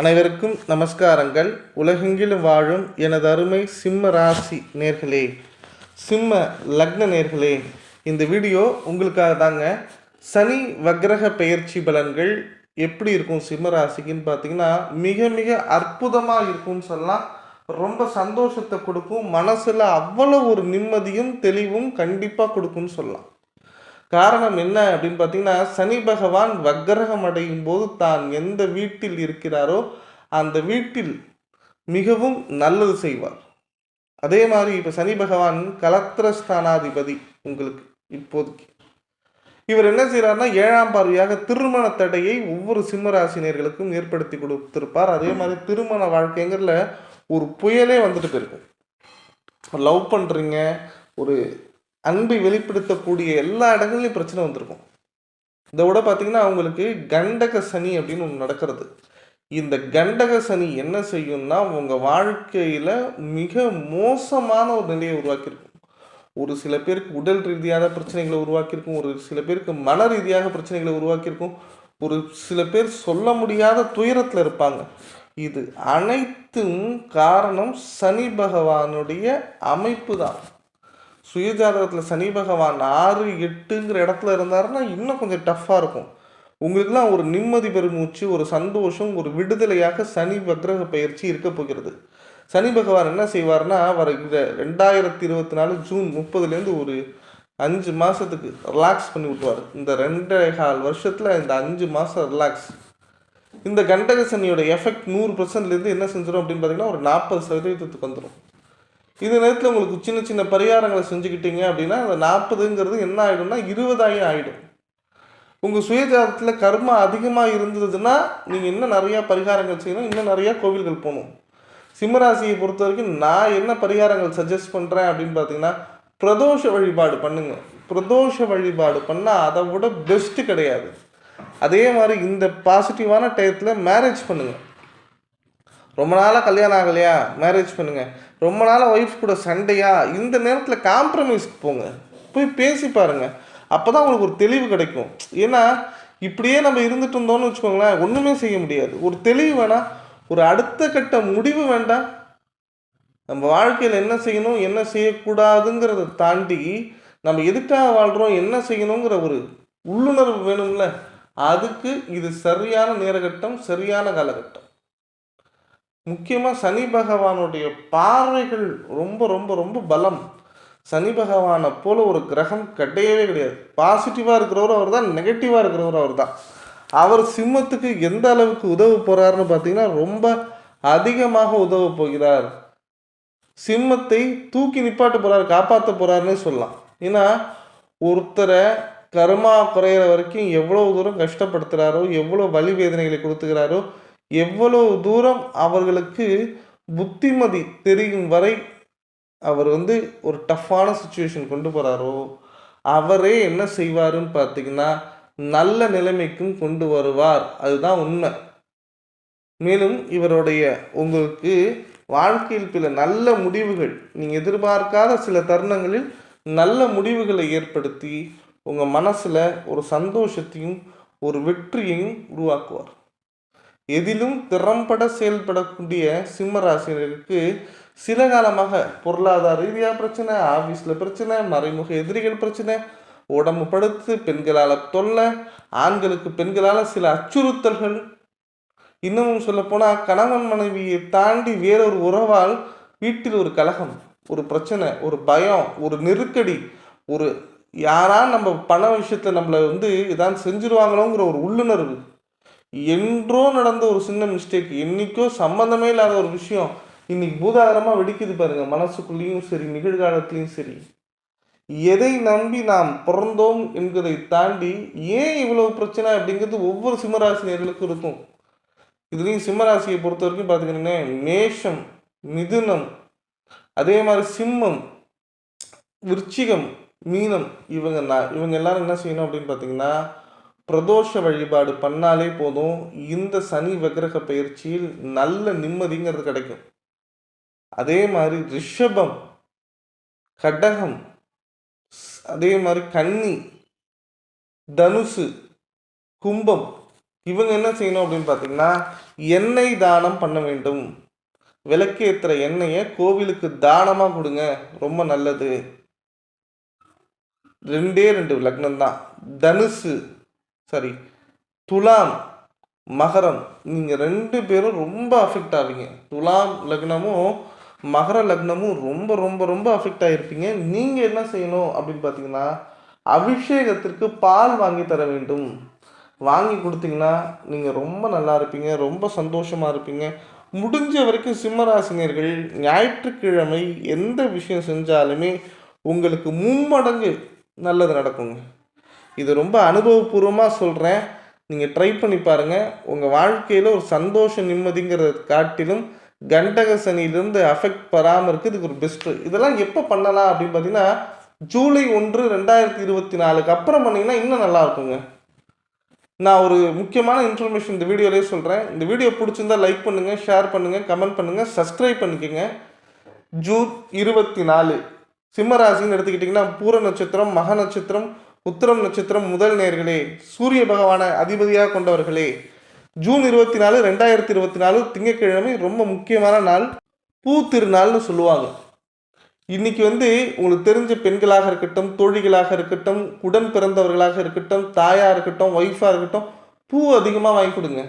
அனைவருக்கும் நமஸ்காரங்கள். உலகெங்கிலும் வாழும் எனது அருமை சிம்ம ராசி நேர்களே சிம்ம லக்ன நேர்களே இந்த வீடியோ உங்களுக்காக தாங்க. சனி வக்ரக பெயர்ச்சி பலன்கள் எப்படி இருக்கும் சிம்ம ராசிக்குன்னு பார்த்தீங்கன்னா மிக மிக அற்புதமாக இருக்கும்னு சொல்லலாம். ரொம்ப சந்தோஷத்தை கொடுக்கும் மனசில் அவ்வளோ ஒரு நிம்மதியும் தெளிவும் கண்டிப்பாக கொடுக்கும்னு சொல்லலாம். காரணம் என்ன அப்படின்னு பார்த்தீங்கன்னா சனி பகவான் வக்கரகம் அடையும் போது தான் எந்த வீட்டில் இருக்கிறாரோ அந்த வீட்டில் மிகவும் நல்லது செய்வார். அதே மாதிரி இப்போ சனி பகவான் கலத்திரஸ்தானாதிபதி உங்களுக்கு இப்போதைக்கு. இவர் என்ன செய்கிறாருன்னா ஏழாம் பார்வையாக திருமண தடையை ஒவ்வொரு சிம்மராசினியர்களுக்கும் ஏற்படுத்தி கொடுத்திருப்பார். அதே மாதிரி திருமண வாழ்க்கைங்கிறதுல ஒரு புயலே வந்துட்டு போயிருக்கும் லவ் பண்ணுறீங்க ஒரு அன்பை வெளிப்படுத்தக்கூடிய எல்லா இடங்கள்லையும் பிரச்சனை வந்திருக்கும். இதை விட பார்த்தீங்கன்னா அவங்களுக்கு கண்டக சனி அப்படின்னு ஒன்று நடக்கிறது. இந்த கண்டக சனி என்ன செய்யும்னா உங்கள் வாழ்க்கையில் மிக மோசமான ஒரு நிலையை உருவாக்கியிருக்கும். ஒரு சில பேருக்கு உடல் ரீதியான பிரச்சனைகளை உருவாக்கியிருக்கும். ஒரு சில பேருக்கு மன ரீதியாக பிரச்சனைகளை உருவாக்கியிருக்கும். ஒரு சில பேர் சொல்ல முடியாத துயரத்தில் இருப்பாங்க. இது அனைத்தும் காரணம் சனி பகவானுடைய அமைப்பு தான். சுயஜாதகத்தில் சனி பகவான் ஆறு எட்டுங்கிற இடத்துல இருந்தாருன்னா இன்னும் கொஞ்சம் டஃப்பாக இருக்கும். உங்களுக்குலாம் ஒரு நிம்மதி பெருமூச்சு ஒரு சந்தோஷம் ஒரு விடுதலையாக சனி வக்ரக பயிற்சி இருக்க போகிறது. சனி பகவான் என்ன செய்வார்னா வர இந்த ரெண்டாயிரத்தி இருபத்தி நாலு ஜூன் முப்பதுலேருந்து ஒரு அஞ்சு மாதத்துக்கு ரிலாக்ஸ் பண்ணி விட்டுவார் இந்த ரெண்டே கால் வருஷத்தில் இந்த அஞ்சு மாதம் ரிலாக்ஸ் இந்த கண்டக சனியோட எஃபெக்ட் நூறு பர்சன்ட்லேருந்து என்ன செஞ்சிடும் அப்படின்னு பார்த்தீங்கன்னா ஒரு நாற்பது சதவீதத்துக்கு வந்துடும் இந்த நேரத்தில் உங்களுக்கு சின்ன சின்ன பரிகாரங்களை செஞ்சுக்கிட்டீங்க அப்படின்னா அந்த நாற்பதுங்கிறது என்ன ஆகிடும்னா இருபதாயிரம் ஆகிடும் உங்கள் சுயஜாதத்தில் கர்மா அதிகமாக இருந்ததுன்னா நீங்கள் இன்னும் நிறையா பரிகாரங்கள் செய்யணும் இன்னும் நிறையா கோவில்கள் போகணும். சிம்மராசியை பொறுத்த வரைக்கும் நான் என்ன பரிகாரங்கள் சஜஸ்ட் பண்ணுறேன் அப்படின்னு பார்த்தீங்கன்னா பிரதோஷ வழிபாடு பண்ணுங்க. பிரதோஷ வழிபாடு பண்ணால் அதை விட பெஸ்ட்டு கிடையாது. அதே மாதிரி இந்த பாசிட்டிவான டயத்தில் மேரேஜ் பண்ணுங்கள் ரொம்ப நாளாக கல்யாணம் ஆகலையா? மேரேஜ் பண்ணுங்கள் ரொம்ப நாளாக ஒய்ஃப் கூட சண்டையா? இந்த நேரத்தில் காம்ப்ரமைஸ்க்கு போங்க. போய் பேசி பாருங்கள் அப்போ தான் உங்களுக்கு ஒரு தெளிவு கிடைக்கும். ஏன்னா இப்படியே நம்ம இருந்துட்டு இருந்தோம்னு வச்சுக்கோங்களேன் ஒன்றுமே செய்ய முடியாது. ஒரு தெளிவு வேணாம் ஒரு அடுத்த கட்ட முடிவு வேண்டாம் நம்ம வாழ்க்கையில் என்ன செய்யணும் என்ன செய்யக்கூடாதுங்கிறத தாண்டி நம்ம எதுக்காக வாழ்கிறோம் என்ன செய்யணுங்கிற ஒரு உள்ளுணர்வு வேணும்ல அதுக்கு இது சரியான நேரகட்டம் சரியான காலகட்டம். முக்கியமாக சனி பகவானுடைய பார்வைகள் ரொம்ப ரொம்ப ரொம்ப பலம். சனி பகவானை போல ஒரு கிரகம் கிடையவே கிடையாது. பாசிட்டிவாக இருக்கிறவர் அவர் தான் நெகட்டிவாக இருக்கிறவர் அவர் தான் அவர் சிம்மத்துக்கு எந்த அளவுக்கு உதவ போகிறாருன்னு பார்த்தீங்கன்னா ரொம்ப அதிகமாக உதவ போகிறார். சிம்மத்தை தூக்கி நிப்பாட்ட போகிறார் காப்பாற்ற போகிறாருன்னு சொல்லலாம். ஏன்னா ஒருத்தரை கர்மா குறையிற வரைக்கும் எவ்வளோ தூரம் கஷ்டப்படுத்துகிறாரோ எவ்வளோ வலி வேதனைகளை கொடுத்துக்கிறாரோ எவ்வளவு தூரம் அவர்களுக்கு புத்திமதி தெரியும் வரை அவர் வந்து ஒரு டஃப்பான சுச்சுவேஷன் கொண்டு போகிறாரோ அவரே என்ன செய்வாருன்னு பார்த்தீங்கன்னா நல்ல நிலைமைக்கும் கொண்டு வருவார். அதுதான் உண்மை. மேலும் இவருடைய உங்களுக்கு வாழ்க்கையில் சில நல்ல முடிவுகள் நீங்கள் எதிர்பார்க்காத சில தருணங்களில் நல்ல முடிவுகளை ஏற்படுத்தி உங்கள் மனசில் ஒரு சந்தோஷத்தையும் ஒரு வெற்றியையும் உருவாக்குவார். எதிலும் திறம்பட செயல்படக்கூடிய சிம்ம ராசினருக்கு சில காலமாக பொருளாதார ரீதியாக பிரச்சனை ஆஃபீஸில் பிரச்சனை மறைமுக எதிரிகள் பிரச்சனை உடம்பு படுத்து பெண்களால் தொல்லை ஆண்களுக்கு பெண்களால் சில அச்சுறுத்தல்கள். இன்னமும் சொல்லப்போனால் கணவன் மனைவியை தாண்டி வேறொரு உறவால் வீட்டில் ஒரு கலகம் ஒரு பிரச்சனை ஒரு பயம் ஒரு நெருக்கடி ஒரு யாரா நம்ம பண விஷயத்தில் நம்மளை வந்து இதான் செஞ்சிருவாங்களோங்கிற ஒரு உள்ளுணர்வு. என்றோ நடந்த ஒரு சின்ன மிஸ்டேக் என்றைக்கோ சம்மந்தமே இல்லாத ஒரு விஷயம் இன்னைக்கு பூதாகரமாக வெடிக்குது பாருங்க. மனசுக்குள்ளேயும் சரி நிகழ்காலத்திலையும் சரி. எதை நம்பி நாம் பிறந்தோம் என்பதை தாண்டி ஏன் இவ்வளவு பிரச்சனை அப்படிங்கிறது ஒவ்வொரு சிம்மராசினியர்களுக்கும் இருக்கும். இதுலேயும் சிம்மராசியை பொறுத்த வரைக்கும் பார்த்துக்கிட்டீங்கன்னா மேஷம் மிதுனம் அதே மாதிரி சிம்மம் விருச்சிகம் மீனம் இவங்க நான் இவங்க எல்லாரும் என்ன செய்யணும் அப்படின்னு பார்த்தீங்கன்னா பிரதோஷ வழிபாடு பண்ணாலே போதும். இந்த சனி வக்ரக பயிற்சியில் நல்ல நிம்மதிங்கிறது கிடைக்கும். அதே மாதிரி ரிஷபம் கடகம் ஸ்- அதே மாதிரி கன்னி தனுசு கும்பம் இவங்க என்ன செய்யணும் அப்படின்னு பார்த்தீங்கன்னா எண்ணெய் தானம் பண்ண வேண்டும். விளக்கேற்றுற எண்ணெயை கோவிலுக்கு தானமாக கொடுங்க. ரொம்ப நல்லது. ரெண்டே ரெண்டு லக்னம் தான் தனுசு சரி துலாம் மகரம். நீங்கள் ரெண்டு பேரும் ரொம்ப அஃபெக்ட் ஆவீங்க. துலாம் லக்னமும் மகர லக்னமும் ரொம்ப ரொம்ப ரொம்ப அஃபெக்ட் ஆகிருப்பீங்க நீங்கள் என்ன செய்யணும் அப்படின்னு பார்த்தீங்கன்னா அபிஷேகத்திற்கு பால் வாங்கி தர வேண்டும். வாங்கி கொடுத்தீங்கன்னா நீங்கள் ரொம்ப நல்லா இருப்பீங்க ரொம்ப சந்தோஷமாக இருப்பீங்க. முடிஞ்ச வரைக்கும் சிம்மராசினியர்கள் ஞாயிற்றுக்கிழமை எந்த விஷயம் செஞ்சாலுமே உங்களுக்கு மும்மடங்கு நல்லது நடக்குங்க. இது ரொம்ப அனுபவபூர்வமாக சொல்கிறேன் நீங்கள் ட்ரை பண்ணி பாருங்கள் உங்கள் வாழ்க்கையில் ஒரு சந்தோஷ நிம்மதிங்கிறத காட்டிலும் கண்டக சனியிலிருந்து அஃபெக்ட் பெறாமல் இருக்குது இதுக்கு ஒரு பெஸ்ட்டு இதெல்லாம் எப்போ பண்ணலாம் அப்படின்னு பார்த்தீங்கன்னா ஜூலை ஒன்று ரெண்டாயிரத்தி இருபத்தி நாலுக்கு அப்புறம் பண்ணிங்கன்னா இன்னும் நல்லா இருக்குங்க. நான் ஒரு முக்கியமான இன்ஃபர்மேஷன் இந்த வீடியோலேயே சொல்கிறேன் இந்த வீடியோ பிடிச்சிருந்தா லைக் பண்ணுங்கள் ஷேர் பண்ணுங்கள் கமெண்ட் பண்ணுங்கள் சப்ஸ்கிரைப் பண்ணிக்கோங்க. ஜூன் இருபத்தி நாலு சிம்மராசின்னு எடுத்துக்கிட்டிங்கன்னா பூர நட்சத்திரம் மக நட்சத்திரம் உத்திரம் நட்சத்திரம் முதல் நேர்களே சூரிய பகவானை அதிபதியாக கொண்டவர்களே. ஜூன் இருபத்தி நாலு ரெண்டாயிரத்தி இருபத்தி நாலு திங்கட்கிழமை ரொம்ப முக்கியமான நாள் பூ திருநாள்னு சொல்லுவாங்க. இன்னைக்கு வந்து உங்களுக்கு தெரிஞ்ச பெண்களாக இருக்கட்டும் தோழிகளாக இருக்கட்டும் உடன் பிறந்தவர்களாக இருக்கட்டும் தாயாக இருக்கட்டும் ஒய்ஃபாக இருக்கட்டும் பூ அதிகமாக வாங்கி கொடுங்க.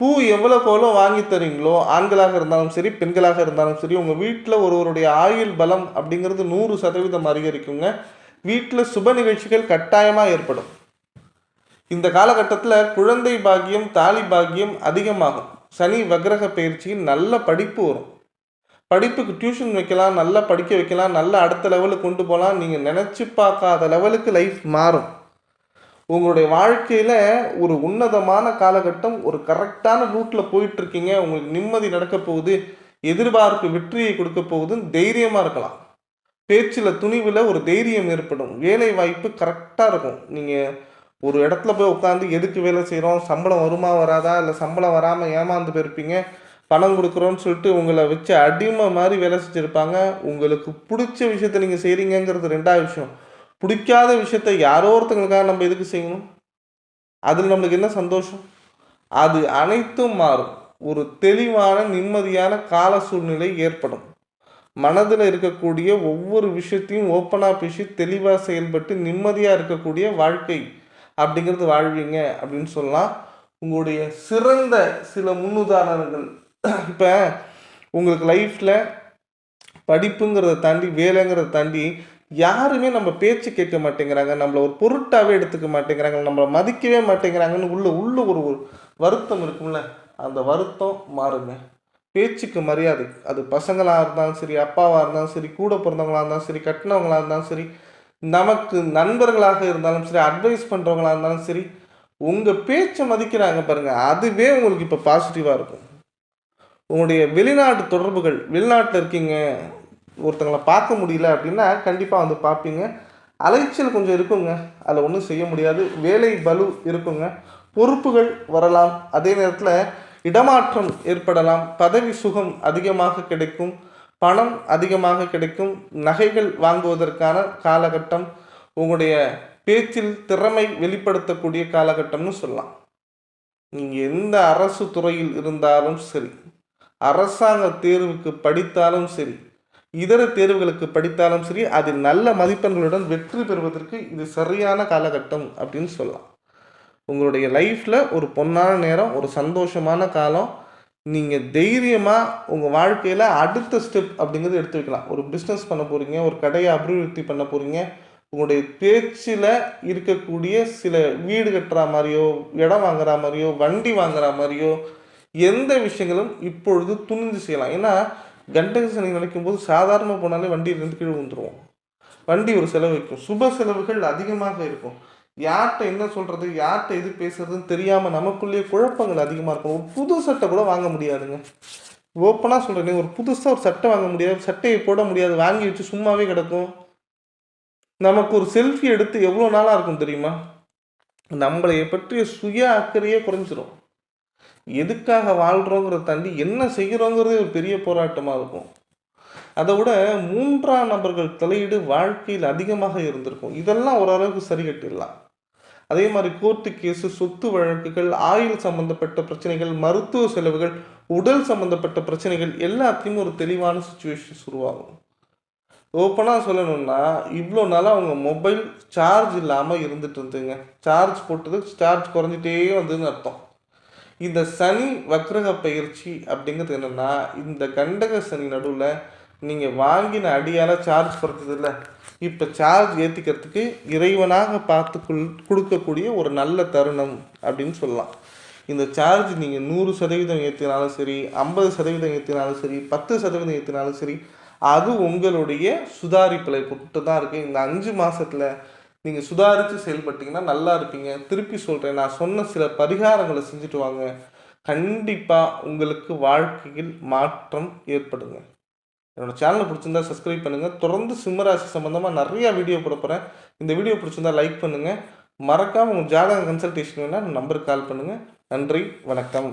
பூ எவ்வளோ எவ்வளோ வாங்கி தரீங்களோ ஆண்களாக இருந்தாலும் சரி பெண்களாக இருந்தாலும் சரி உங்கள் வீட்டில் ஒருவருடைய ஆயுள் பலம் அப்படிங்கிறது நூறு சதவீதம் அதிகரிக்குங்க. வீட்டில் சுப நிகழ்ச்சிகள் கட்டாயமாக ஏற்படும். இந்த காலகட்டத்தில் குழந்தை பாக்கியம் தாலி பாக்கியம் அதிகமாகும். சனி வக்ரக பயிற்சியில் நல்ல படிப்பு வரும். படிப்புக்கு டியூஷன் வைக்கலாம் நல்லா படிக்க வைக்கலாம் நல்ல அடுத்த லெவலுக்கு கொண்டு போகலாம். நீங்கள் நினச்சி பார்க்காத லெவலுக்கு லைஃப் மாறும். உங்களுடைய வாழ்க்கையில் ஒரு உன்னதமான காலகட்டம் ஒரு கரெக்டான ரூட்டில் போயிட்டுருக்கீங்க உங்களுக்கு நிம்மதி நடக்க போகுது எதிர்பார்ப்பு வெற்றியை கொடுக்க போகுதுன்னு தைரியமாக இருக்கலாம். பேச்சில் துணிவில் ஒரு தைரியம் ஏற்படும். வேலை வாய்ப்பு கரெக்டாக இருக்கும். நீங்கள் ஒரு இடத்துல போய் உட்காந்து எதுக்கு வேலை செய்கிறோம் சம்பளம் வருமா வராதா? இல்லை சம்பளம் வராமல் ஏமாந்து போயிருப்பீங்க? பணம் கொடுக்குறோன்னு சொல்லிட்டு உங்களை வச்சு அடிமை மாதிரி வேலை செஞ்சுருப்பாங்க. உங்களுக்கு பிடிச்ச விஷயத்த நீங்கள் செய்கிறீங்கங்கிறது ரெண்டாவது விஷயம். பிடிக்காத விஷயத்த யாரோ ஒருத்தங்களுக்காக நம்ம எதுக்கு செய்யணும்? அதில் நம்மளுக்கு என்ன சந்தோஷம்? அது அனைத்தும் மாறும். ஒரு தெளிவான நிம்மதியான கால சூழ்நிலை ஏற்படும். மனதில் இருக்கக்கூடிய ஒவ்வொரு விஷயத்தையும் ஓப்பனாக பேசி தெளிவாக செயல்பட்டு நிம்மதியாக இருக்கக்கூடிய வாழ்க்கை அப்படிங்கிறது வாழ்வீங்க அப்படின்னு சொல்லலாம். உங்களுடைய சிறந்த சில முன்னுதாரணங்கள். இப்போ உங்களுக்கு லைஃப்பில் படிப்புங்கிறத தாண்டி வேலைங்கிறத தாண்டி யாருமே நம்ம பேச்சு கேட்க மாட்டேங்கிறாங்க. நம்மளை ஒரு பொருட்டாகவே எடுத்துக்க மாட்டேங்கிறாங்க. நம்மளை மதிக்கவே மாட்டேங்கிறாங்கன்னு உள்ள உள்ள ஒரு வருத்தம் இருக்கும்ல? அந்த வருத்தம் மாறுங்க. பேச்சுக்கு மரியாதை. அது பசங்களாக இருந்தாலும் சரி அப்பாவாக இருந்தாலும் சரி கூட பிறந்தவங்களாக இருந்தாலும் சரி கட்டினவங்களாக இருந்தாலும் சரி நமக்கு நண்பர்களாக இருந்தாலும் சரி அட்வைஸ் பண்ணுறவங்களாக இருந்தாலும் சரி உங்கள் பேச்சை மதிக்கிறாங்க பாருங்கள் அதுவே உங்களுக்கு இப்போ பாசிட்டிவாக இருக்கும். உங்களுடைய வெளிநாட்டு தொடர்புகள் வெளிநாட்டில் இருக்கீங்க ஒருத்தங்களை பார்க்க முடியல அப்படின்னா கண்டிப்பாக வந்து பார்ப்பீங்க. அலைச்சல் கொஞ்சம் இருக்குங்க. அதில் ஒன்றும் செய்ய முடியாது. வேலை பலு இருக்குங்க. பொறுப்புகள் வரலாம். அதே நேரத்தில் இடமாற்றம் ஏற்படலாம். பதவி சுகம் அதிகமாக கிடைக்கும். பணம் அதிகமாக கிடைக்கும். நகைகள் வாங்குவதற்கான காலகட்டம் உங்களுடைய பேச்சில் திறமை வெளிப்படுத்தக்கூடிய காலகட்டம்னு சொல்லலாம். நீங்கள் எந்த அரசு துறையில் இருந்தாலும் சரி அரசாங்க தேர்வுக்கு படித்தாலும் சரி இதர தேர்வுகளுக்கு படித்தாலும் சரி அதில் நல்ல மதிப்பெண்களுடன் வெற்றி பெறுவதற்கு இது சரியான காலகட்டம் அப்படின்னு சொல்லலாம். உங்களுடைய லைஃப்பில் ஒரு பொன்னான நேரம் ஒரு சந்தோஷமான காலம். நீங்கள் தைரியமாக உங்கள் வாழ்க்கையில் அடுத்த ஸ்டெப் அப்படிங்கிறது எடுத்து வைக்கலாம். ஒரு பிஸ்னஸ் பண்ண போகிறீங்க ஒரு கடையை அபிவிருத்தி பண்ண போகிறீங்க உங்களுடைய பேச்சில் இருக்கக்கூடிய சில வீடு கட்டுற மாதிரியோ இடம் வாங்குற மாதிரியோ வண்டி வாங்குற மாதிரியோ எந்த விஷயங்களும் இப்பொழுது துணிந்து செய்யலாம். ஏன்னா கண்டக சனி நினைக்கும் போது சாதாரணமாக போனாலே வண்டியிலேருந்து கீழே விழுந்துருவோம். வண்டி ஒரு செலவு வைக்கும். சுப செலவுகள் அதிகமாக இருக்கும். யார்கிட்ட என்ன சொல்கிறது யார்கிட்ட எது பேசுகிறதுன்னு தெரியாமல் நமக்குள்ளேயே குழப்பங்கள் அதிகமாக இருக்கும். ஒரு புது சட்டை கூட வாங்க முடியாதுங்க. ஓப்பனாக சொல்கிறேன் ஒரு புதுசாக ஒரு சட்டை வாங்க முடியாது சட்டையை போட முடியாது வாங்கி வச்சு சும்மாவே கிடக்கும். நமக்கு ஒரு செல்ஃபி எடுத்து எவ்வளோ நாளாக இருக்கும் தெரியுமா? நம்மளை பற்றிய சுய அக்கறையே குறைஞ்சிரும். எதுக்காக வாழ்கிறோங்கிறத தாண்டி என்ன செய்கிறோங்கிறது ஒரு பெரிய போராட்டமாக இருக்கும். அதை விட மூன்றாம் நபர்கள் தலையீடு வாழ்க்கையில் அதிகமாக இருந்திருக்கும். இதெல்லாம் ஓரளவுக்கு சரி கட்டிடலாம். அதே மாதிரி கோர்ட்டு கேஸு சொத்து வழக்குகள் ஆயுள் சம்மந்தப்பட்ட பிரச்சனைகள் மருத்துவ செலவுகள் உடல் சம்மந்தப்பட்ட பிரச்சனைகள் எல்லாத்தையும் ஒரு தெளிவான சுச்சுவேஷன்ஸ் உருவாகும். ஓப்பனாக சொல்லணும்னா இவ்வளோ நாளாக அவங்க மொபைல் சார்ஜ் இல்லாமல் இருந்துட்டு இருந்துங்க சார்ஜ் போட்டது சார்ஜ் குறைஞ்சிட்டே வந்ததுன்னு அர்த்தம். இந்த சனி வக்ரக பயிற்சி அப்படிங்கிறது என்னென்னா இந்த கண்டக சனி நடுவில் நீங்கள் வாங்கின அடியால் சார்ஜ் குறைச்சது இல்லை இப்போ சார்ஜ் ஏற்றிக்கிறதுக்கு இறைவனாக பார்த்து கொடுக்கக்கூடிய ஒரு நல்ல தருணம் அப்படின்னு சொல்லலாம். இந்த சார்ஜ் நீங்கள் நூறு சதவீதம் ஏற்றினாலும் சரி ஐம்பது சதவீதம் ஏற்றினாலும் சரி பத்து சதவீதம் ஏற்றினாலும் சரி அது உங்களுடைய சுதாரிப்பில் பொறுத்து தான் இருக்குது இந்த அஞ்சு மாதத்தில் நீங்கள் சுதாரித்து செயல்பட்டீங்கன்னா நல்லா இருப்பீங்க. திருப்பி சொல்கிறேன் நான் சொன்ன சில பரிகாரங்களை செஞ்சுட்டு வாங்க. கண்டிப்பாக உங்களுக்கு வாழ்க்கையில் மாற்றம் ஏற்படுங்க. என்னோட சேனலை பிடிச்சிருந்தா சப்ஸ்கிரைப் பண்ணுங்கள் தொடர்ந்து சிம்மராசி சம்மந்தமாக நிறையா வீடியோ போட போகிறேன் இந்த வீடியோ பிடிச்சிருந்தா லைக் பண்ணுங்கள் மறக்காமல் உங்கள் ஜாதக கன்சல்டேஷன் வேணால் நம்பருக்கு கால் பண்ணுங்கள் நன்றி வணக்கம்.